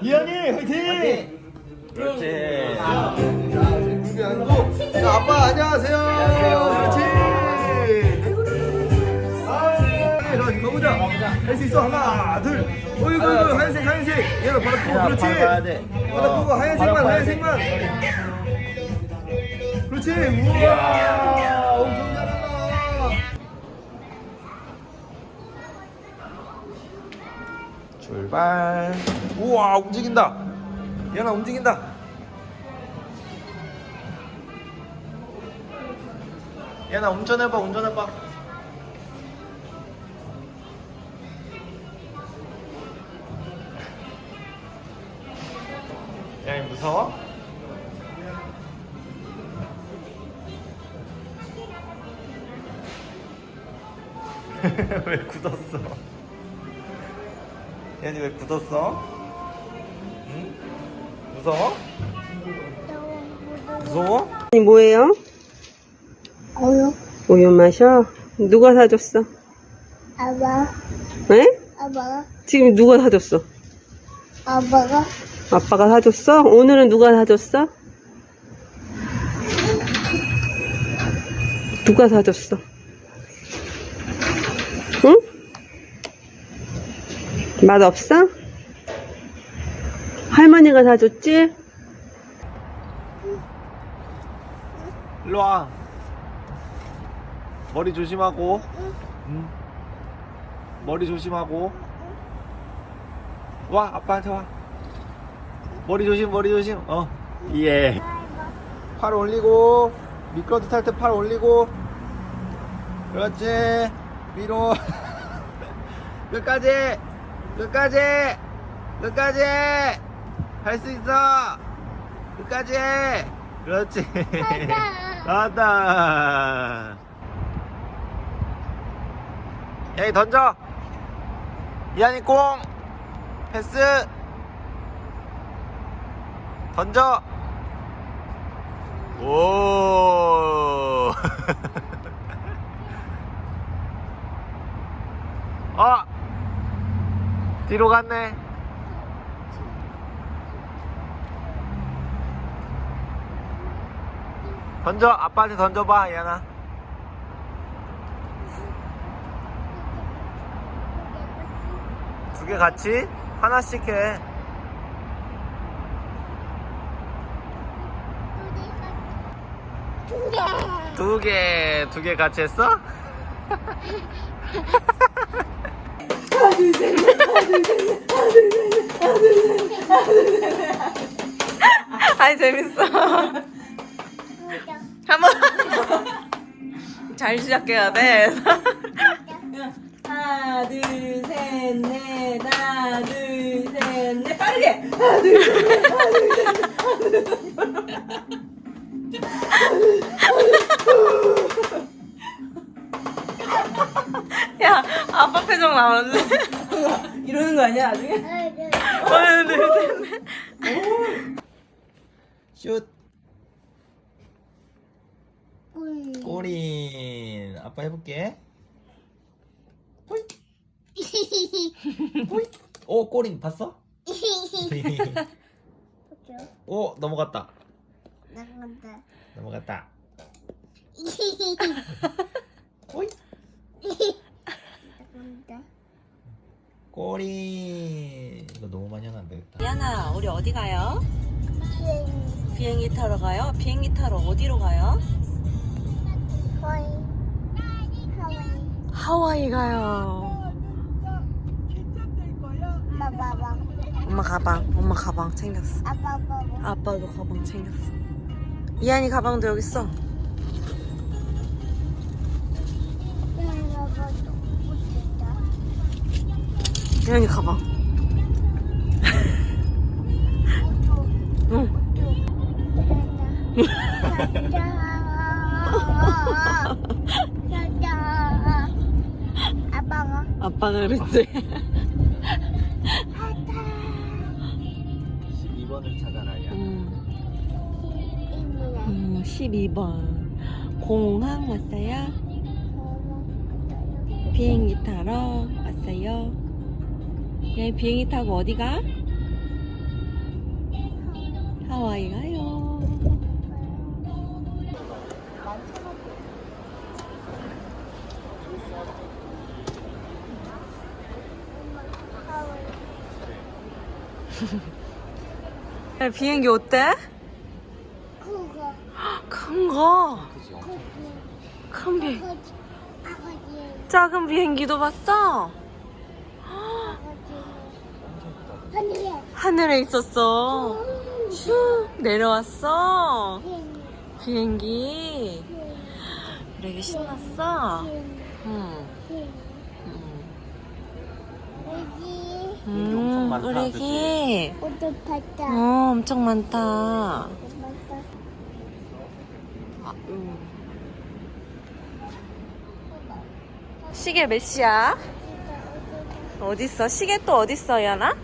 이한이 화이팅! 그렇지. 자, 준비 앉고. 자, 아빠 안녕하세요. 그렇지. 아, 자, 가보자. 할 수 있어. 하나, 둘. 어이구, 어이구, 하얀색, 하얀색. 얘가 바닥 보고, 그렇지. 바닥 봐야 돼. 바닥 보고, 어, 하얀색만. 하얀색만. 그렇지. 우와, 엄청 잘한다. 출발. 우와 움직인다. 얘나 움직인다. 얘나 운전해봐 운전해봐. 야이 무서워? 왜 굳었어? 얘니 왜 굳었어? 응? 무서워? 무서워? 이 뭐예요? 어요, 우유 마셔? 누가 사줬어? 아빠, 에? 아빠가, 지금 누가 사줬어? 아빠가, 아빠가 사줬어? 오늘은 누가 사줬어? 누가 사줬어? 응? 맛 없어? 할머니가 사줬지? 일로 와. 머리 조심하고. 응. 머리 조심하고. 와, 아빠한테 와. 머리 조심, 머리 조심. 어. 예. 팔 올리고. 미끄러지 탈 때 팔 올리고. 그렇지. 위로. 끝까지. 끝까지. 끝까지. 할 수 있어. 끝까지. 그렇지. 나왔다. 여기 던져. 이한이 공. 패스. 던져. 오. 어. 뒤로 갔네. 던져 아빠한테 던져봐 이하나 두개 같이 하나씩 해 두 개, 두 개 같이 했어? 아니 재밌어. 한번 잘 시작해야 돼. 하나, 둘, 셋, 넷, 하나, 둘, 셋, 넷, 빠르게! 하나, 둘, 셋, 넷, 하나, 넷, 야 아빠 표정 나오는데. 이러는 거 아니야, 나중에? 하나 둘 셋. 슛 꿀. 꼬린 아빠 해볼게 호잇 오 꼬린 봤어? 오 넘어갔다 나간다. 넘어갔다 호잇 나간다. 꼬린 이거 너무 많이 하면 안 되겠다 야나 우리 어디 가요? 비행기 타러 가요? 비행기 타러 어디로 가요? 거의 하와이. 하와이 가요. 엄마 봐봐. 엄마 가방, 엄마 가방 챙겼어. 아빠 봐봐. 아빠도 가방 챙겼어. 이한이 가방도 여기 있어. 엄마 못했다. 이한이 가방. 응. 아빠가 그랬지. 12번을 찾아라 야 음. 음, 12번. 공항 왔어요? 비행기 타러 왔어요? 얘 비행기 타고 어디 가? 하와이 가요. 비행기 어때? 그거 큰 거. 큰 비, 아버지 아버지 작은 비행기도 봤어? 아버지 하늘에 있었어. 슉 내려왔어. 비행기. 되게 신났어. 응. 응. 여기 비행기 엄청 많다, 우리. 옷도 봤다 어, 엄청 많다. 아, 음. 시계 몇 시야? 어딨어? 시계 또 어딨어, 야나?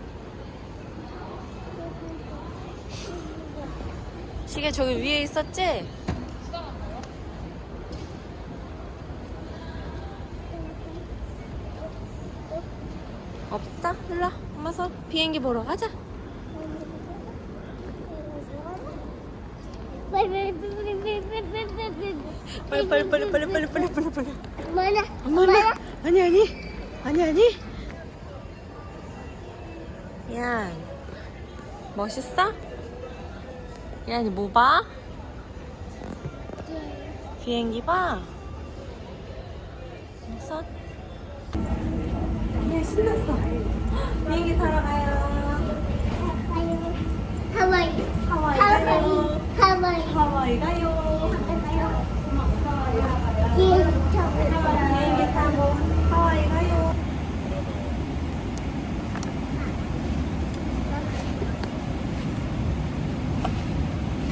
시계 저기 위에 있었지? 없어? 일로 엄마 손 비행기 보러 가자 빨리 빨리 빨리 빨리 빨리 빨리 빨리 빨리 뭐나 엄마 아니 아니 아니 아니 야 멋있어? 야, 니 뭐 봐? 비행기 봐. 손. 야, 신났어. 비행기 타러 가요. 하와이 하와이 하와이 가요. 하와이 하와이 가요. 비행기 타고 비행기 타고 하와이 가요.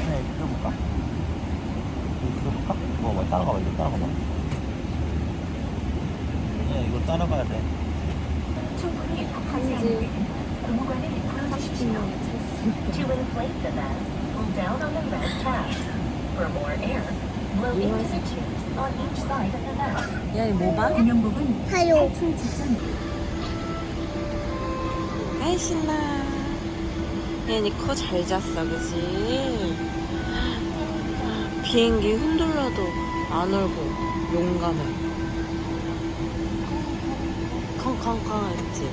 네, 들어볼까? 들어볼까? 뭐, 뭐, 따라가봐, 이거 따라가봐. 야, 이거 따라가야 돼. 한지 30분 야, 이 뭐봐? 타요 아이 신나. 야, 니코잘 잤어, 그지? 아, 비행기 흔들려도 안 울고 용감해. 컹컹컹 했지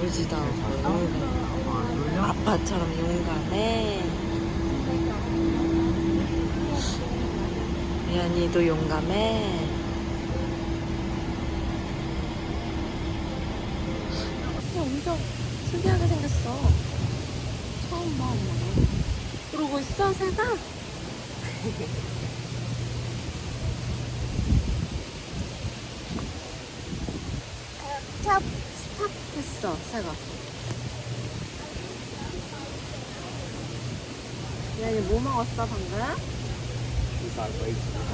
울지도 않고 아빠처럼 용감해 얘니도 용감해 엄청 특이하게 생겼어. 처음 봐, 엄마. 그러고 있어, 새가? 탑 스탑 했어, 새가. 야, 얘뭐 먹었어, 방금?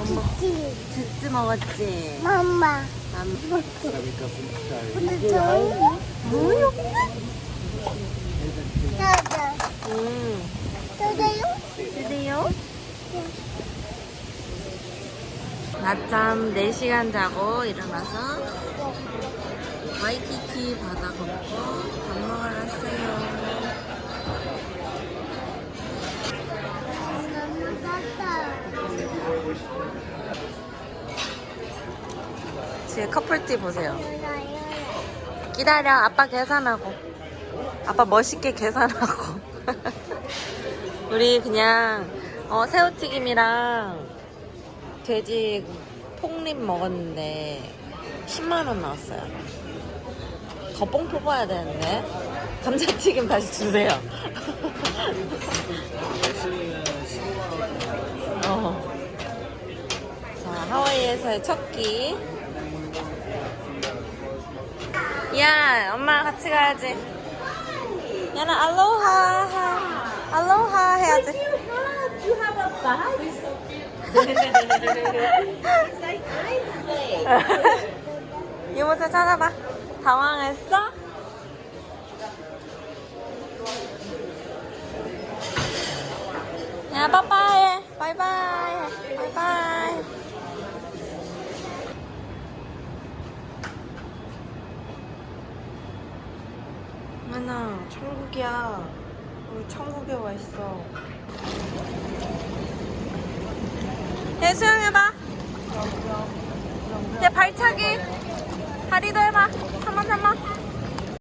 엄마, 찌 쥐즈 먹었지? 맘마 안 근데 저희 뭐, 여기 나다 응. 저도요 드세요. 낮잠 4시간 자고 일어나서 와이키키 바다 걷고 밥 먹으러 왔어요. 지금 커플티 보세요. 기다려. 아빠 계산하고. 아빠 멋있게 계산하고. 우리 그냥 어, 새우튀김이랑 돼지 폭립 먹었는데 10만 원 나왔어요. 더뽕 뽑아야 되는데. 감자튀김 다시 주세요. 어. 자, 하와이에서의 첫 끼. 야, 엄마랑 같이 가야지. 야나 알로하. 알로하 해야지. 이모자 찾아봐. 당황했어? 야, 빠빠이. 바이바이. 바이바이. 하나, 천국이야. 우리 천국에 와 있어. 얘 수영해봐. 얘 발차기. 다리도 해봐. 한번 한번.